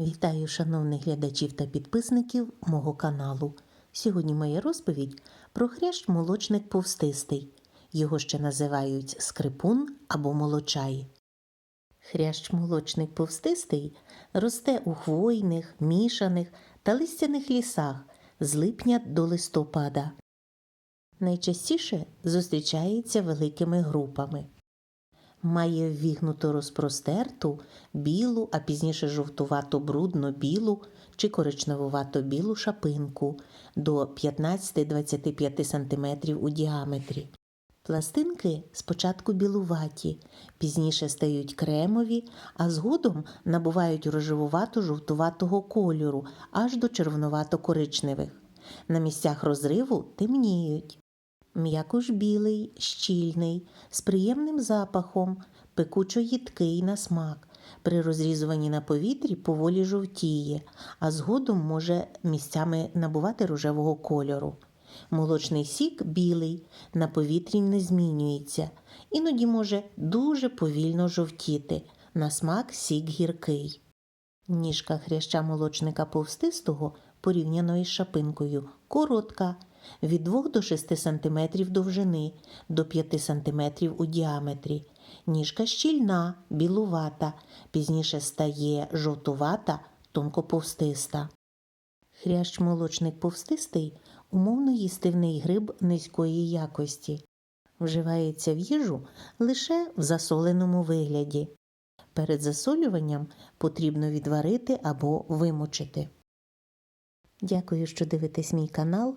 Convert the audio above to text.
Вітаю шановних глядачів та підписників мого каналу. Сьогодні моя розповідь про хрящ молочник повстистий. Його ще називають скрипун або молочай. Хрящ молочник повстистий росте у хвойних, мішаних та листяних лісах з липня до листопада. Найчастіше зустрічається великими групами. Має ввігнуту розпростерту, білу, а пізніше жовтувато брудно білу чи коричневувато білу шапинку до 15-25 см у діаметрі. Пластинки спочатку білуваті, пізніше стають кремові, а згодом набувають рожевувато-жовтуватого кольору аж до червонувато-коричневих. На місцях розриву темніють. М'якуш білий, щільний, з приємним запахом, пекучо їдкий на смак. При розрізуванні на повітрі поволі жовтіє, а згодом може місцями набувати рожевого кольору. Молочний сік білий, на повітрі не змінюється, іноді може дуже повільно жовтіти. На смак сік гіркий. Ніжка хряща молочника повстистого, порівняно із шапинкою, коротка, від 2 до 6 см довжини, до 5 см у діаметрі. Ніжка щільна, білувата, пізніше стає жовтувата, тонкоповстиста. Хрящ молочник повстистий умовно їстивний гриб низької якості. Вживається в їжу лише в засоленому вигляді. Перед засолюванням потрібно відварити або вимочити. Дякую, що дивитесь мій канал.